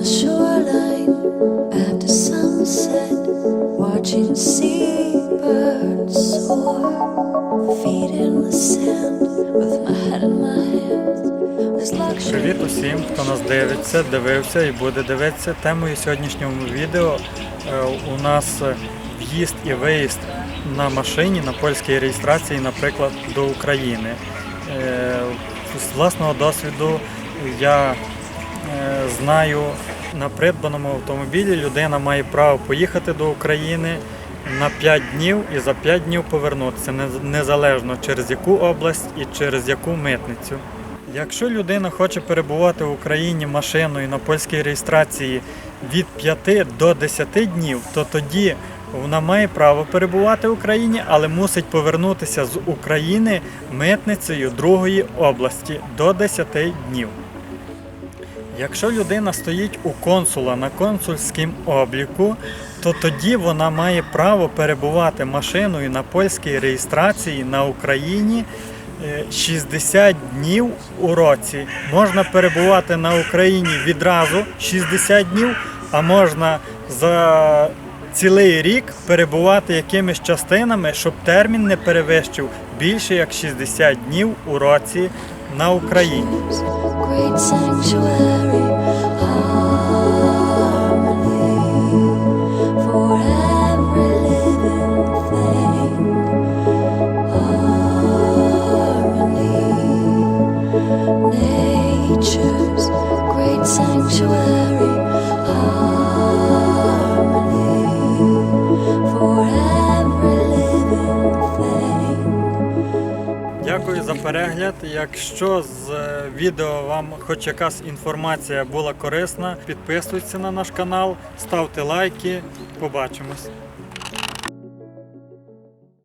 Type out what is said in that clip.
the shoreline after sunset, watching seabirds. Привіт усім, хто нас дивиться, дивився і буде дивитися. Темою сьогоднішнього відео е, у нас е, в'їзд і виїзд на машині на польській реєстрації, наприклад, до України. Е, З власного досвіду я знаю, на придбаному автомобілі людина має право поїхати до України на 5 днів і за 5 днів повернутися, нез- незалежно через яку область і через яку митницю. Якщо людина хоче перебувати в Україні машиною на польській реєстрації від 5 до 10 днів, то тоді вона має право перебувати в Україні, але мусить повернутися з України митницею другої області до 10 днів. Якщо людина стоїть у консула на консульському обліку, то тоді вона має право перебувати машиною на польській реєстрації на Україні е, 60 днів у році. Можна перебувати на Україні відразу 60 днів, а можна за цілий рік перебувати якимись частинами, щоб термін не перевищив більше як 60 днів у році на Україні. Great sanctuary, Дякую за перегляд. Якщо з е, відео вам хоч якась інформація була корисна, підписуйтесь на наш канал, ставте лайки. Побачимось.